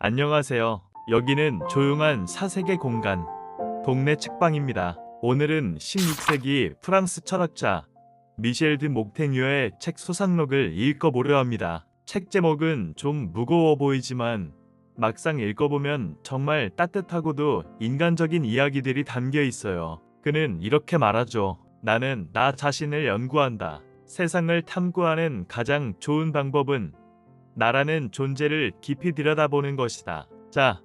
안녕하세요. 여기는 조용한 사색의 공간, 동네 책방입니다. 오늘은 16세기 프랑스 철학자 미셸 드 몽테뉴의 책 소상록을 읽어보려 합니다. 책 제목은 좀 무거워 보이지만 막상 읽어보면 정말 따뜻하고도 인간적인 이야기들이 담겨 있어요. 그는 이렇게 말하죠. 나는 나 자신을 연구한다. 세상을 탐구하는 가장 좋은 방법은 나라는 존재를 깊이 들여다보는 것이다. 자,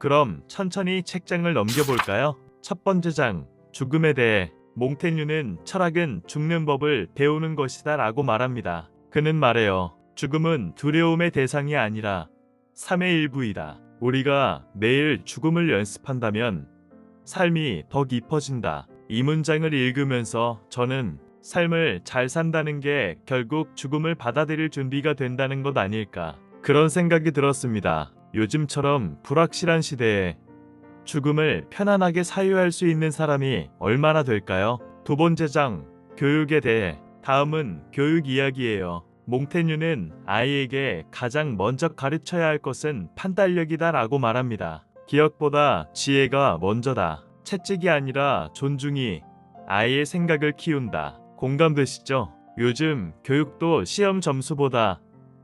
그럼 천천히 책장을 넘겨볼까요? 첫 번째 장, 죽음에 대해 몽테뉴는 철학은 죽는 법을 배우는 것이다 라고 말합니다. 그는 말해요. 죽음은 두려움의 대상이 아니라 삶의 일부이다. 우리가 매일 죽음을 연습한다면 삶이 더 깊어진다. 이 문장을 읽으면서 저는 삶을 잘 산다는 게 결국 죽음을 받아들일 준비가 된다는 것 아닐까. 그런 생각이 들었습니다. 요즘처럼 불확실한 시대에 죽음을 편안하게 사유할 수 있는 사람이 얼마나 될까요? 두 번째 장, 교육에 대해. 다음은 교육 이야기예요. 몽테뉴는 아이에게 가장 먼저 가르쳐야 할 것은 판단력이다 라고 말합니다. 기억보다 지혜가 먼저다. 채찍이 아니라 존중이 아이의 생각을 키운다. 공감되시죠? 요즘 교육도 시험 점수보다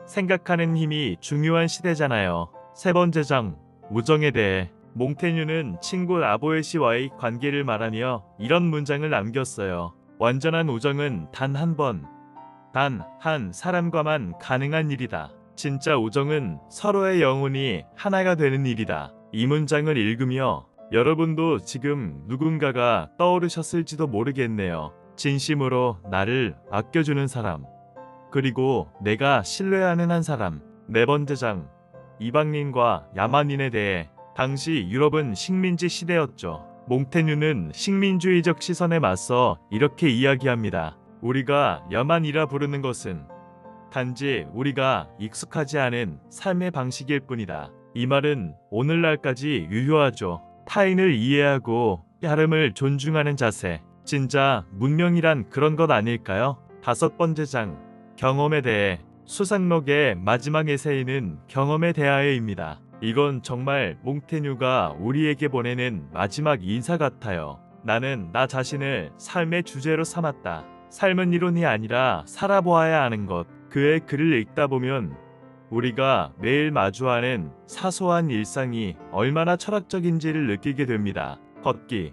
생각하는 힘이 중요한 시대잖아요. 세 번째 장, 우정에 대해. 몽테뉴는 친구 아보에시와의 관계를 말하며 이런 문장을 남겼어요. 완전한 우정은 단 한 번, 단 한 사람과만 가능한 일이다. 진짜 우정은 서로의 영혼이 하나가 되는 일이다. 이 문장을 읽으며 여러분도 지금 누군가가 떠오르셨을지도 모르겠네요. 진심으로 나를 아껴주는 사람. 그리고 내가 신뢰하는 한 사람. 네 번째 장. 이방인과 야만인에 대해 당시 유럽은 식민지 시대였죠. 몽테뉴는 식민주의적 시선에 맞서 이렇게 이야기합니다. 우리가 야만이라 부르는 것은 단지 우리가 익숙하지 않은 삶의 방식일 뿐이다. 이 말은 오늘날까지 유효하죠. 타인을 이해하고 다름을 존중하는 자세. 진짜 문명이란 그런 것 아닐까요? 다섯 번째 장. 경험에 대해 수상록의 마지막 에세이는 경험에 대하여입니다. 이건 정말 몽테뉴가 우리에게 보내는 마지막 인사 같아요. 나는 나 자신을 삶의 주제로 삼았다. 삶은 이론이 아니라 살아보아야 하는 것. 그의 글을 읽다 보면 우리가 매일 마주하는 사소한 일상이 얼마나 철학적인지를 느끼게 됩니다. 걷기,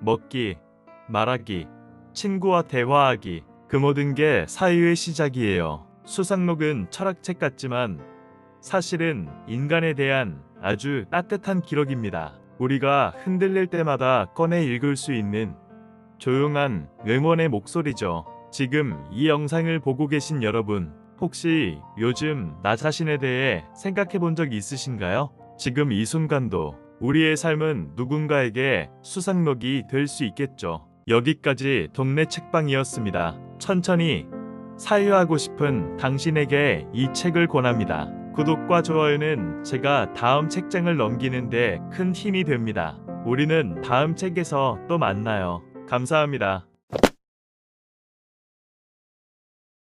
먹기, 말하기, 친구와 대화하기, 그 모든 게 사유의 시작이에요. 수상록은 철학책 같지만 사실은 인간에 대한 아주 따뜻한 기록입니다. 우리가 흔들릴 때마다 꺼내 읽을 수 있는 조용한 응원의 목소리죠. 지금 이 영상을 보고 계신 여러분, 혹시 요즘 나 자신에 대해 생각해 본 적 있으신가요? 지금 이 순간도 우리의 삶은 누군가에게 수상록이 될 수 있겠죠. 여기까지 동네 책방이었습니다. 천천히 사유하고 싶은 당신에게 이 책을 권합니다. 구독과 좋아요는 제가 다음 책장을 넘기는데 큰 힘이 됩니다. 우리는 다음 책에서 또 만나요. 감사합니다.